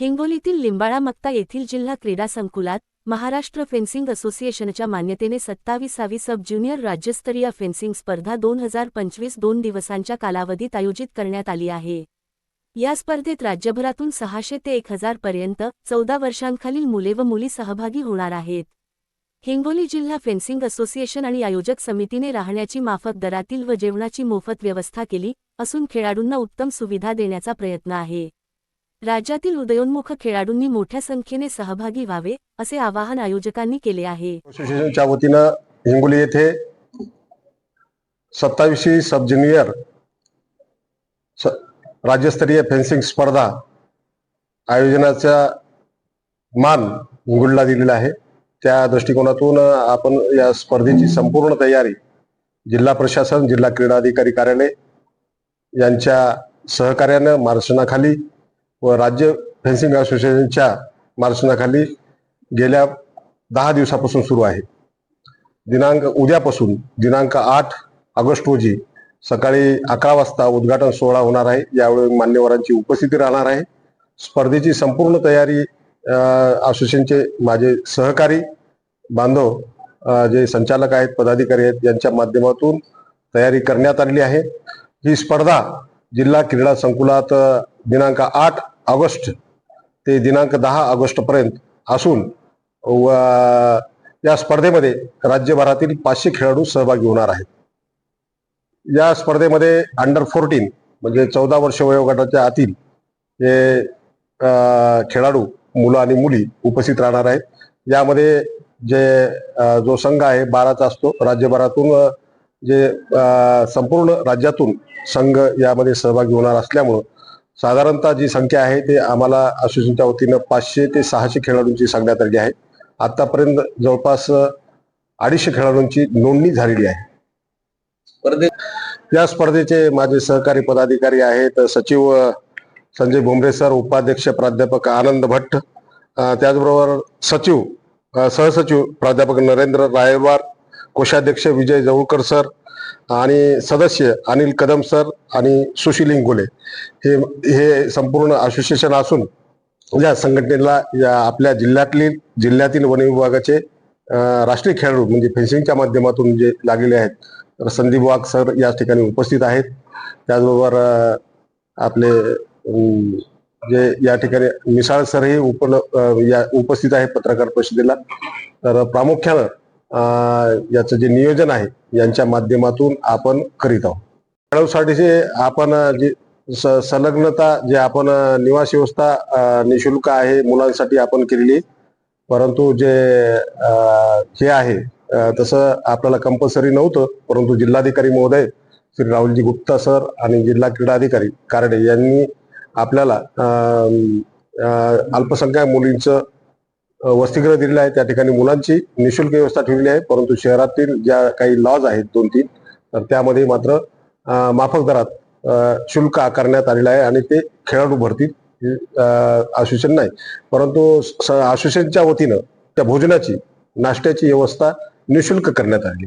हिंगोलीतील लिंबाळा मक्ता येथील जिल्हा क्रीडा संकुलात महाराष्ट्र फेन्सिंग असोसिएशनच्या मान्यतेने सत्तावीसावी सब ज्युनियर राज्यस्तरीय फेन्सिंग स्पर्धा दोन हजार पंचवीस दोन दिवसांच्या कालावधीत आयोजित करण्यात आली आहे. या स्पर्धेत राज्यभरातून सहाशे ते एक हजार पर्यंत चौदा वर्षांखालील मुले व मुली सहभागी होणार आहेत. हिंगोली जिल्हा फेन्सिंग असोसिएशन आणि आयोजक समितीने राहण्याची माफक दरातील व जेवणाची मोफत व्यवस्था केली असून खेळाडूंना उत्तम सुविधा देण्याचा प्रयत्न आहे. राज्यातील उदयोन्मुख खेळाडूंनी मोठ्या संख्येने सहभागी व्हावे असे आवाहन आयोजकांनी केले आहे. असोसिएशनच्या वतीनं हिंगोली येथे सत्तावीसशे सब ज्युनियर राज्यस्तरीय फेन्सिंग स्पर्धा आयोजनाचा मान हिंगोलीला दिलेला आहे. त्या दृष्टिकोनातून आपण या स्पर्धेची संपूर्ण तयारी जिल्हा प्रशासन जिल्हा क्रीडा अधिकारी कार्यालय यांच्या सहकार्यानं मार्गदर्शनाखाली व राज्य फेन्सिंग असोसिएशनच्या मार्गदर्शनाखाली गेल्या दहा दिवसापासून सुरू आहे. दिनांक उद्यापासून दिनांक आठ ऑगस्ट रोजी सकाळी अकरा वाजता उद्घाटन सोहळा होणार आहे. यावेळी मान्यवरांची उपस्थिती राहणार आहे. स्पर्धेची संपूर्ण तयारी असोसिएशनचे माझे सहकारी बांधव जे संचालक आहेत पदाधिकारी आहेत यांच्या माध्यमातून तयारी करण्यात आलेली आहे. ही स्पर्धा जिल्हा क्रीडा संकुलात दिनांक आठ ऑगस्ट ते दिनांक दहा ऑगस्टपर्यंत असून व या स्पर्धेमध्ये राज्यभरातील पाचशे खेळाडू सहभागी होणार आहेत. या स्पर्धेमध्ये अंडर फोर्टीन म्हणजे चौदा वर्ष वयोगटाच्या आतील हे खेळाडू मुलं आणि मुली उपस्थित राहणार आहेत. यामध्ये जे जो संघ आहे बाराचा असतो. राज्यभरातून जे संपूर्ण राज्यातून संघ यामध्ये सहभागी होणार असल्यामुळं साधारणतः जी संख्या आहे ते आम्हाला असोसिएशनच्या वतीनं पाचशे ते सहाशे खेळाडूंची सांगण्यात आली आहे. आतापर्यंत जवळपास अडीचशे खेळाडूंची नोंदणी झालेली आहे. या स्पर्धेचे माझे सहकारी पदाधिकारी आहेत सचिव संजय भुमरे सर उपाध्यक्ष प्राध्यापक आनंद भट्ट त्याचबरोबर सचिव सहसचिव प्राध्यापक नरेंद्र रायवार कोषाध्यक्ष विजय जवळकर सर आणि सदस्य अनिल कदम सर आणि सुशील इंगोले हे हे संपूर्ण असोसिएशन असून या संघटनेला या आपल्या जिल्ह्यातली जिल्ह्यातील वन विभागाचे राष्ट्रीय खेळाडू म्हणजे फेन्सिंगच्या माध्यमातून जे लागलेले आहेत तर संदीप वाघ सर या ठिकाणी उपस्थित आहेत. त्याचबरोबर आपले जे या ठिकाणी मिसाळ सरही उप या उपस्थित आहेत पत्रकार परिषदेला. तर प्रामुख्यानं याचं जे नियोजन आहे यांच्या माध्यमातून आपण करीत आहोत. खेळाडूसाठीचे आपण जे स- संलग्नता जे आपण निवास व्यवस्था निशुल्क आहे मुलांसाठी आपण केलेली परंतु जे हे आहे तसं आपल्याला कंपल्सरी नव्हतं परंतु जिल्हाधिकारी महोदय श्री राहुलजी गुप्ता सर आणि जिल्हा क्रीडा अधिकारी कारडे यांनी आपल्याला अल्पसंख्याक मुलींचं वसतिगृह दिलेलं आहे त्या ठिकाणी मुलांची निशुल्क व्यवस्था ठेवली आहे परंतु शहरातील ज्या काही लॉज आहेत दोन तीन तर त्यामध्ये मात्र माफक दरात शुल्क आकारण्यात आलेलं आहे आणि ते खेळाडू भरतीत आश्वासन नाही. परंतु स- वतीनं त्या भोजनाची नाश्त्याची व्यवस्था निशुल्क करण्यात आली